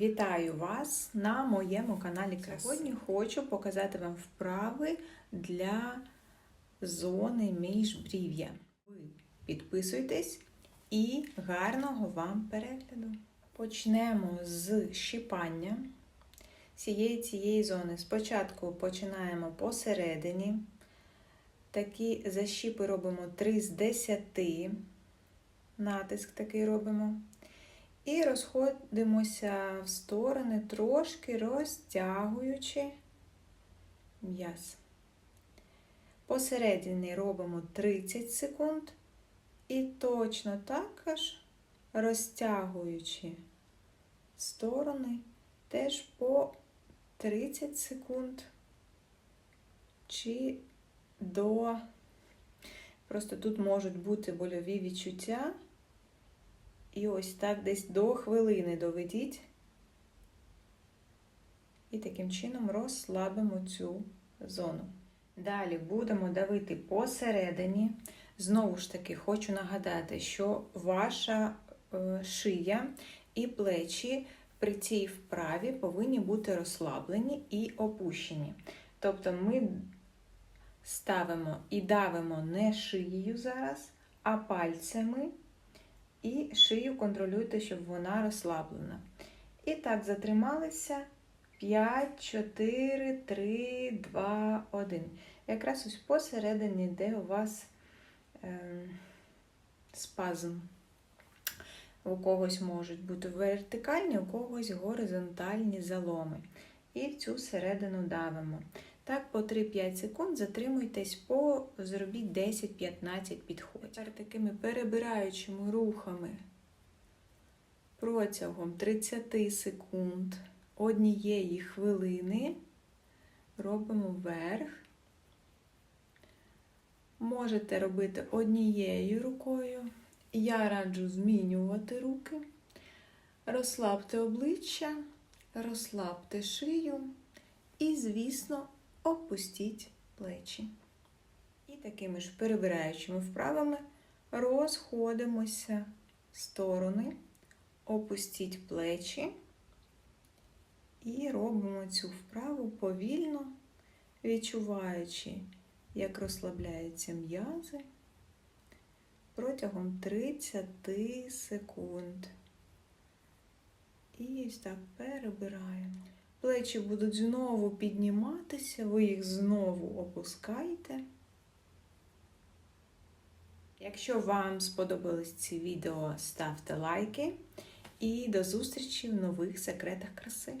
Вітаю вас на моєму каналі Краси. Сьогодні хочу показати вам вправи для зони міжбрів'я. Ви підписуйтесь і гарного вам перегляду. Почнемо з щипання всієї цієї зони. Спочатку починаємо посередині. Такі защіпи робимо 3 з 10. Натиск такий робимо. І розходимося в сторони, трошки розтягуючи м'яз. Посередині робимо 30 секунд. І точно також розтягуючи сторони, теж по 30 секунд чи до. Просто тут можуть бути больові відчуття. І ось так десь до хвилини доведіть. І таким чином розслабимо цю зону. Далі будемо давити посередині. Знову ж таки, хочу нагадати, що ваша е, шия і плечі при цій вправі повинні бути розслаблені і опущені. Тобто ми ставимо і давимо не шиєю зараз, а пальцями. І шию контролюйте, щоб вона розслаблена. І так, затрималися 5, 4, 3, 2, 1. Якраз ось посередині, де у вас е, спазм. У когось можуть бути вертикальні, у когось горизонтальні заломи. І цю середину давимо. Так, по 3-5 секунд затримуйтесь, по зробіть 10-15 підходів. Тепер такими перебираючими рухами протягом 30 секунд однієї хвилини робимо вверх. Можете робити однією рукою. Я раджу змінювати руки. Розслабте обличчя, розслабте шию і, звісно, опустіть плечі. І такими ж перебираючими вправами розходимося сторони, опустіть плечі і робимо цю вправу повільно, відчуваючи, як розслабляються м'язи протягом 30 секунд. І ось так перебираємо. Плечі будуть знову підніматися, ви їх знову опускаєте. Якщо вам сподобались ці відео, ставте лайки і до зустрічі в нових секретах краси.